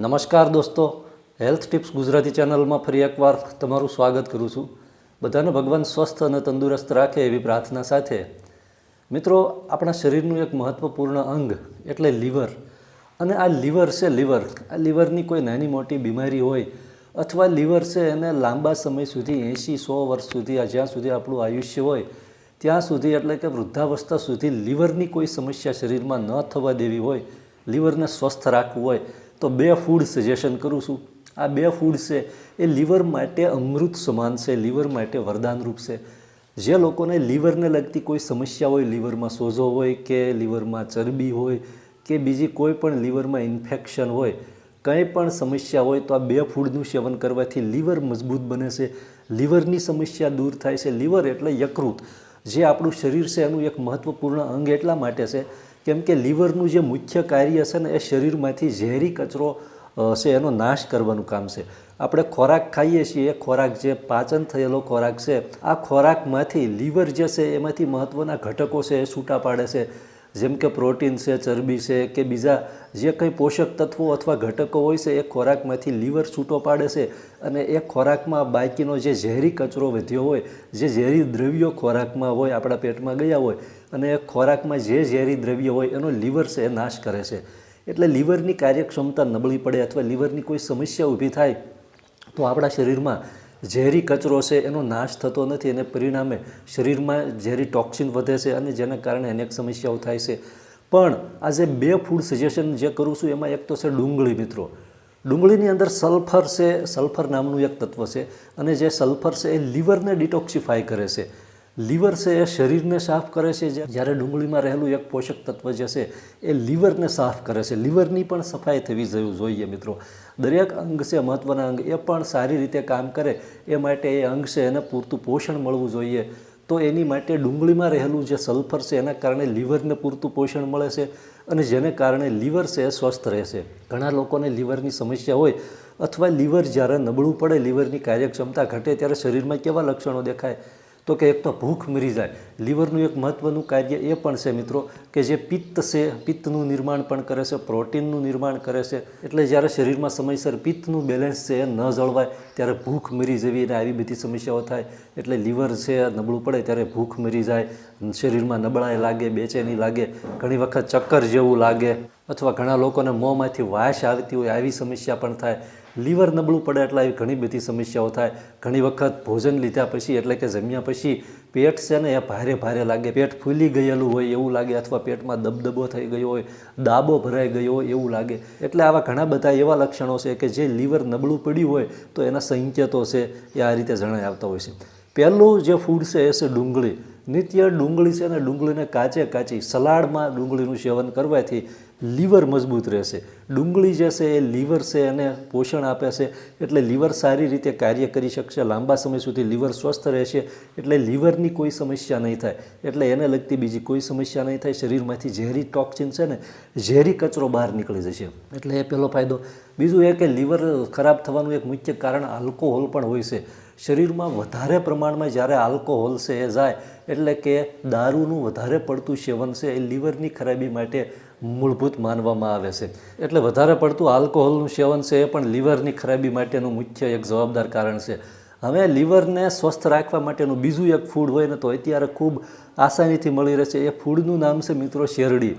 નમસ્કાર દોસ્તો, health tips Gujarati ચેનલમાં ફરી એકવાર તમારું સ્વાગત કરું છું. બધાને ભગવાન સ્વસ્થ અને તંદુરસ્ત રાખે એવી પ્રાર્થના સાથે. મિત્રો, આપણા શરીરનું એક મહત્ત્વપૂર્ણ અંગ એટલે લીવર. અને આ લીવર છે લીવર. આ લીવરની કોઈ નાની મોટી બીમારી હોય અથવા લીવર છે એને લાંબા સમય સુધી, એંશી, સો વર્ષ સુધી જ્યાં સુધી આપણું આયુષ્ય હોય, ત્યાં સુધી એટલે કે વૃદ્ધાવસ્થા સુધી લીવરની કોઈ સમસ્યા શરીરમાં ન થવા દેવી હોય, લીવરને સ્વસ્થ રાખવું હોય તો બે ફૂડ સજેશન કરું છું. આ બે ફૂડ છે, એ લીવર માટે અમૃત સમાન છે લીવર માટે વરદાનરૂપ છે. જે લોકોને લીવરને લગતી કોઈ સમસ્યા હોય લીવરમાં સોજો હોય કે લીવરમાં ચરબી હોય કે બીજી કોઈ પણ લીવરમાં ઇન્ફેક્શન હોય, કંઈ પણ સમસ્યા હોય તો આ બે ફૂડનું સેવન કરવાથી લીવર મજબૂત બને છે. લીવરની સમસ્યા દૂર થાય છે. લીવર એટલે યકૃત. જે આપણું શરીર છે એનું એક મહત્ત્વપૂર્ણ અંગ એટલા માટે છે કેમ કે લીવરનું જે મુખ્ય કાર્ય છે ને, એ શરીરમાંથી ઝેરી કચરો છે, એનો નાશ કરવાનું કામ છે. આપણે ખોરાક ખાઈએ છીએ એ ખોરાક જે પાચન થયેલો ખોરાક છે, આ ખોરાકમાંથી લીવર જે છે, એમાંથી મહત્ત્વના ઘટકો છે, એ છૂટા પાડે છે. જેમ કે પ્રોટીન છે, ચરબી છે, કે બીજા જે કંઈ પોષક તત્વો અથવા ઘટકો હોય છે, એ ખોરાકમાંથી લીવર છૂટો પાડે છે. અને એ ખોરાકમાં બાકીનો જે ઝેરી કચરો વધ્યો હોય, જે ઝેરી દ્રવ્યો ખોરાકમાં હોય, આપણા પેટમાં ગયા હોય અને ખોરાકમાં જે ઝેરી દ્રવ્ય હોય એનો લીવર છે, એ નાશ કરે છે. એટલે લીવરની કાર્યક્ષમતા નબળી પડે અથવા લીવરની કોઈ સમસ્યા ઊભી થાય, તો આપણા શરીરમાં ઝેરી કચરો છે, એનો નાશ થતો નથી અને પરિણામે શરીરમાં ઝેરી ટોક્સિન વધે છે અને જેના કારણે અનેક સમસ્યાઓ થાય છે. પણ આજે બે ફૂડ સજેશન જે કરું છું, એમાં એક તો છે ડુંગળી મિત્રો. ડુંગળીની અંદર સલ્ફર છે સલ્ફર નામનું એક તત્વ છે અને જે સલ્ફર છે, એ લીવરને ડિટોક્સિફાય કરે છે. લીવર છે એ શરીરને સાફ કરે છે. જ્યારે ડુંગળીમાં રહેલું એક પોષક તત્વ જે છે એ લીવરને સાફ કરે છે. લીવરની પણ સફાઈ થવી જવું જોઈએ મિત્રો. દરેક અંગ છે મહત્ત્વના અંગ. એ પણ સારી રીતે કામ કરે. એ માટે એ અંગ છે એને પૂરતું પોષણ મળવું જોઈએ. તો એની માટે ડુંગળીમાં રહેલું જે સલ્ફર છે એના કારણે લીવરને પૂરતું પોષણ મળે છે અને જેને કારણે લીવર છે એ સ્વસ્થ રહેશે ઘણા લોકોને લીવરની સમસ્યા હોય અથવા લીવર જ્યારે નબળું પડે, લીવરની કાર્યક્ષમતા ઘટે ત્યારે શરીરમાં કેવા લક્ષણો દેખાય? તો કે એક તો ભૂખ મરી જાય. લીવરનું એક મહત્ત્વનું કાર્ય એ પણ છે મિત્રો, કે જે પિત્ત છે, પિત્તનું નિર્માણ પણ કરે છે, પ્રોટીનનું નિર્માણ કરે છે. એટલે જ્યારે શરીરમાં સમયસર પિત્તનું બેલેન્સ છે એ ન જળવાય, ત્યારે ભૂખ મરી જવી અને આવી બધી સમસ્યાઓ થાય. એટલે લીવર છે નબળું પડે ત્યારે ભૂખ મરી જાય શરીરમાં નબળાઈ લાગે, બેચેની લાગે, ઘણી વખત ચક્કર જેવું લાગે, અથવા ઘણા લોકોને મોંમાંથી વાસ આવતી હોય, આવી સમસ્યા પણ થાય. લીવર નબળું પડે એટલે આવી ઘણી બધી સમસ્યાઓ થાય. ઘણી વખત ભોજન લીધા પછી, એટલે કે જમ્યા પછી પેટ છે ને એ ભારે ભારે લાગે. પેટ ફૂલી ગયેલું હોય એવું લાગે, અથવા પેટમાં દબદબો થઈ ગયો હોય, દાબો ભરાઈ ગયો હોય એવું લાગે. એટલે આવા ઘણા બધા એવા લક્ષણો છે કે જે લીવર નબળું પડ્યું હોય, તો એના સંકેતો છે એ આ રીતે જણાઈ આવતા હોય છે. પહેલું જે ફૂડ છે એ છે ડુંગળી. નિત્ય ડુંગળી છે ને ડુંગળીને કાચે કાચી, સલાડમાં ડુંગળીનું સેવન કરવાથી લીવર મજબૂત રહેશે. ડુંગળી જે છે એ લીવર છે એને પોષણ આપે છે. એટલે લીવર સારી રીતે કાર્ય કરી શકશે. લાંબા સમય સુધી લીવર સ્વસ્થ રહેશે. એટલે લીવરની કોઈ સમસ્યા નહીં થાય. એટલે એને લગતી બીજી કોઈ સમસ્યા નહીં થાય. શરીરમાંથી ઝેરી ટોક્સિન છે ને, ઝેરી કચરો બહાર નીકળી જશે. એટલે એ પહેલો ફાયદો. બીજું એ કે લીવર ખરાબ થવાનું એક મુખ્ય કારણ આલ્કોહોલ પણ હોય છે. શરીરમાં વધારે પ્રમાણમાં જ્યારે આલ્કોહોલ છે એ જાય એટલે કે દારૂનું વધારે પડતું સેવન છે એ લીવરની ખરાબી માટે મૂળભૂત માનવામાં આવે છે. એટલે વધારે પડતું આલ્કોહોલનું સેવન છે એ પણ લીવરની ખરાબી માટેનું મુખ્ય એક જવાબદાર કારણ છે. હવે લીવરને સ્વસ્થ રાખવા માટેનું બીજું એક ફૂડ હોય ને તો અત્યારે ખૂબ આસાનીથી મળી રહે છે. એ ફૂડનું નામ છે મિત્રો શેરડી.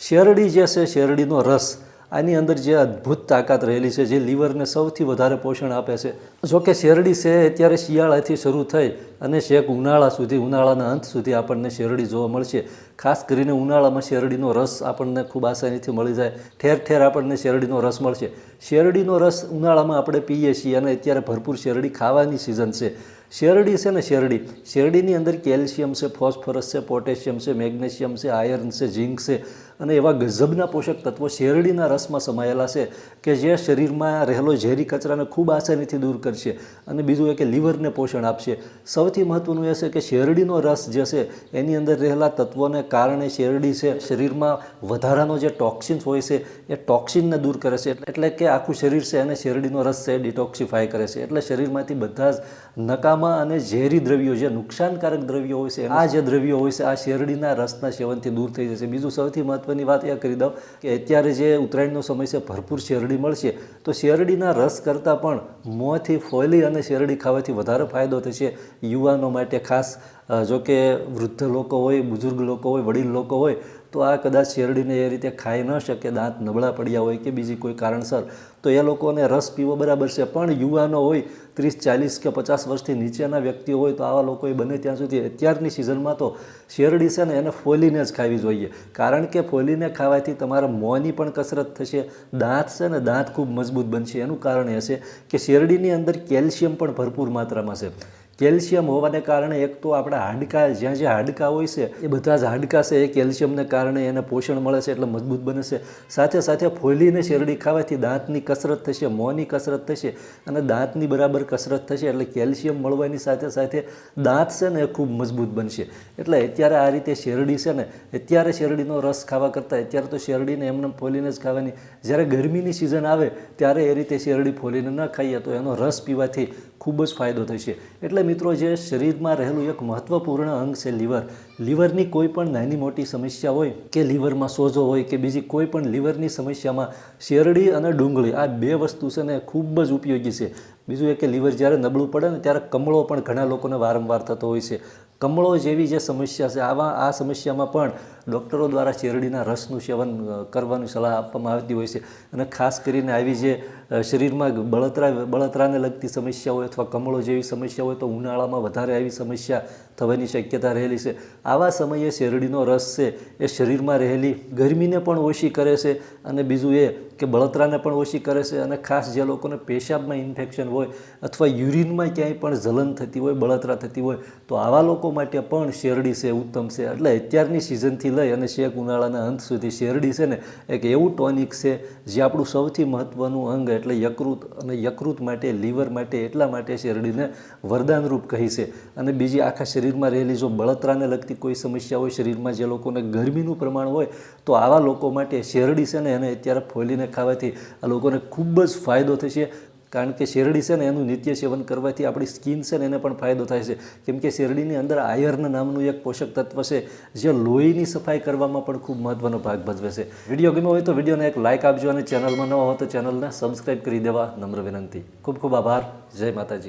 શેરડી જે છે, શેરડીનો રસ. આની અંદર જે અદ્ભુત તાકાત રહેલી છે, જે લીવરને સૌથી વધારે પોષણ આપે છે. જોકે શેરડી છે અત્યારે શિયાળાથી શરૂ થઈ અને છેક ઉનાળા સુધી, ઉનાળાના અંત સુધી આપણને શેરડી જોવા મળશે. ખાસ કરીને ઉનાળામાં શેરડીનો રસ આપણને ખૂબ આસાનીથી મળી જાય. ઠેર ઠેર આપણને શેરડીનો રસ મળશે. શેરડીનો રસ ઉનાળામાં આપણે પીએ છીએ અને અત્યારે ભરપૂર શેરડી ખાવાની સિઝન છે. શેરડી છે ને શેરડી, શેરડીની અંદર કેલ્શિયમ છે, ફોસ્ફરસ છે, પોટેશિયમ છે, મેગ્નેશિયમ છે, આયર્ન છે, ઝીંક છે. અને એવા ગજબના પોષક તત્વો શેરડીના રસમાં સમાયેલા છે કે જે શરીરમાં રહેલો ઝેરી કચરાને ખૂબ આસાનીથી દૂર કરશે અને બીજું એ કે લીવરને પોષણ આપશે. સૌથી મહત્ત્વનું એ છે કે શેરડીનો રસ જે છે એની અંદર રહેલા તત્વોને કારણે શેરડી છે શરીરમાં વધારાનો જે ટોક્સિન્સ હોય છે એ ટોક્સિનને દૂર કરે છે. એટલે કે આખું શરીર છે એને શેરડીનો રસ છે ડિટોક્સિફાય કરે છે. એટલે શરીરમાંથી બધા જ નકામા અને ઝેરી દ્રવ્યો જે નુકસાનકારક દ્રવ્યો હોય છે, આ જે દ્રવ્યો હોય છે, આ શેરડીના રસના સેવનથી દૂર થઈ જશે. બીજું સૌથી મહત્વનું મહત્ત્વની વાત એ કરી દઉં કે અત્યારે જે ઉત્તરાયણનો સમય છે, ભરપૂર શેરડી મળશે, તો શેરડીના રસ કરતાં પણ મોંથી ફોલી અને શેરડી ખાવાથી વધારે ફાયદો થશે યુવાનો માટે ખાસ જો કે વૃદ્ધ લોકો હોય, બુઝુર્ગ લોકો હોય, વડીલ લોકો હોય તો આ કદાચ શેરડીને એ રીતે ખાઈ ન શકે, દાંત નબળા પડ્યા હોય કે બીજી કોઈ કારણસર, તો એ લોકોને રસ પીવો બરાબર છે. પણ યુવાનો હોય, ત્રીસ, ચાલીસ કે પચાસ વર્ષથી નીચેના વ્યક્તિઓ હોય, તો આવા લોકોએ બને ત્યાં સુધી અત્યારની સિઝનમાં તો શેરડી છે ને એને ફોલીને જ ખાવી જોઈએ. કારણ કે ફોલીને ખાવાથી તમારા મોંની પણ કસરત થશે, દાંત છે ને દાંત ખૂબ મજબૂત બનશે. એનું કારણ એ છે કે શેરડીની અંદર કેલ્શિયમ પણ ભરપૂર માત્રામાં છે. કેલ્શિયમ હોવાને કારણે એક તો આપણા હાડકાં, જ્યાં જ્યાં હાડકાં હોય છે, એ બધા જ હાડકાં છે, એ કેલ્શિયમને કારણે એને પોષણ મળે છે એટલે મજબૂત બને છે. સાથે સાથે ફોલીને શેરડી ખાવાથી દાંતની કસરત થશે, મોંની કસરત થશે અને દાંતની બરાબર કસરત થશે એટલે કેલ્શિયમ મળવાની સાથે સાથે દાંત છે ને એ ખૂબ મજબૂત બનશે. એટલે અત્યારે આ રીતે શેરડી છે ને, અત્યારે શેરડીનો રસ ખાવા કરતાં અત્યારે તો શેરડીને એમને ફોલીને જ ખાવાની. જ્યારે ગરમીની સિઝન આવે, ત્યારે એ રીતે શેરડી ફોલીને ન ખાઈએ તો એનો રસ પીવાથી ખૂબ જ ફાયદો થશે. એટલે મિત્રો જે શરીરમાં રહેલું એક મહત્ત્વપૂર્ણ અંગ છે લીવર લીવરની કોઈ પણ નાની મોટી સમસ્યા હોય કે લીવરમાં સોજો હોય કે બીજી કોઈ પણ લીવરની સમસ્યામાં શેરડી અને ડુંગળી આ બે વસ્તુ છે ને ખૂબ જ ઉપયોગી છે. બીજું એ કે લીવર જ્યારે નબળું પડે ને ત્યારે કમળો પણ ઘણા લોકોને વારંવાર થતો હોય છે. કમળો જેવી જે સમસ્યા છે, આવા આ સમસ્યામાં પણ ડૉક્ટરો દ્વારા શેરડીના રસનું સેવન કરવાની સલાહ આપવામાં આવતી હોય છે. અને ખાસ કરીને આવી જે શરીરમાં બળતરા, બળતરાને લગતી સમસ્યા હોય અથવા કમળો જેવી સમસ્યા હોય તો ઉનાળામાં વધારે આવી સમસ્યા થવાની શક્યતા રહેલી છે. આવા સમયે શેરડીનો રસ છે એ શરીરમાં રહેલી ગરમીને પણ ઓછી કરે છે અને બીજું એ કે બળતરાને પણ ઓછી કરે છે અને ખાસ જે લોકોને પેશાબમાં ઇન્ફેક્શન હોય અથવા યુરિનમાં ક્યાંય પણ જલન થતી હોય, બળતરા થતી હોય, તો આવા લોકો માટે પણ શેરડી છે, ઉત્તમ છે. એટલે અત્યારની સિઝનથી લઈ અને શેક ઉનાળાના અંત સુધી શેરડી છે ને એક એવું ટોનિક છે જે આપણું સૌથી મહત્ત્વનું અંગ એટલે યકૃત અને યકૃત માટે, લીવર માટે, એટલા માટે શેરડીને વરદાનરૂપ કહી છે. અને બીજી આખા શરીરમાં રહેલી જો બળતરાને લગતી કોઈ સમસ્યા હોય, શરીરમાં જે લોકોને ગરમીનું પ્રમાણ હોય, તો આવા લોકો માટે શેરડી છે ને એને અત્યારે ફોલીને ખાવાથી આ લોકોને ખૂબ જ ફાયદો થશે. કારણ કે શેરડી છે ને એનું નિત્ય સેવન કરવાથી આપણી સ્કિન છે ને એને પણ ફાયદો થાય છે. કેમ કે શેરડીની અંદર આયર્ન નામનું એક પોષક તત્વ છે, જે લોહીની સફાઈ કરવામાં પણ ખૂબ મહત્વનો ભાગ ભજવે છે. વીડિયો ગમ્યો હોય તો વિડીયોને એક લાઇક આપજો અને ચેનલમાં ન હો તો ચેનલને સબસ્ક્રાઈબ કરી દેવા. નમ્ર વિનંતી. ખૂબ ખૂબ આભાર. જય માતાજી.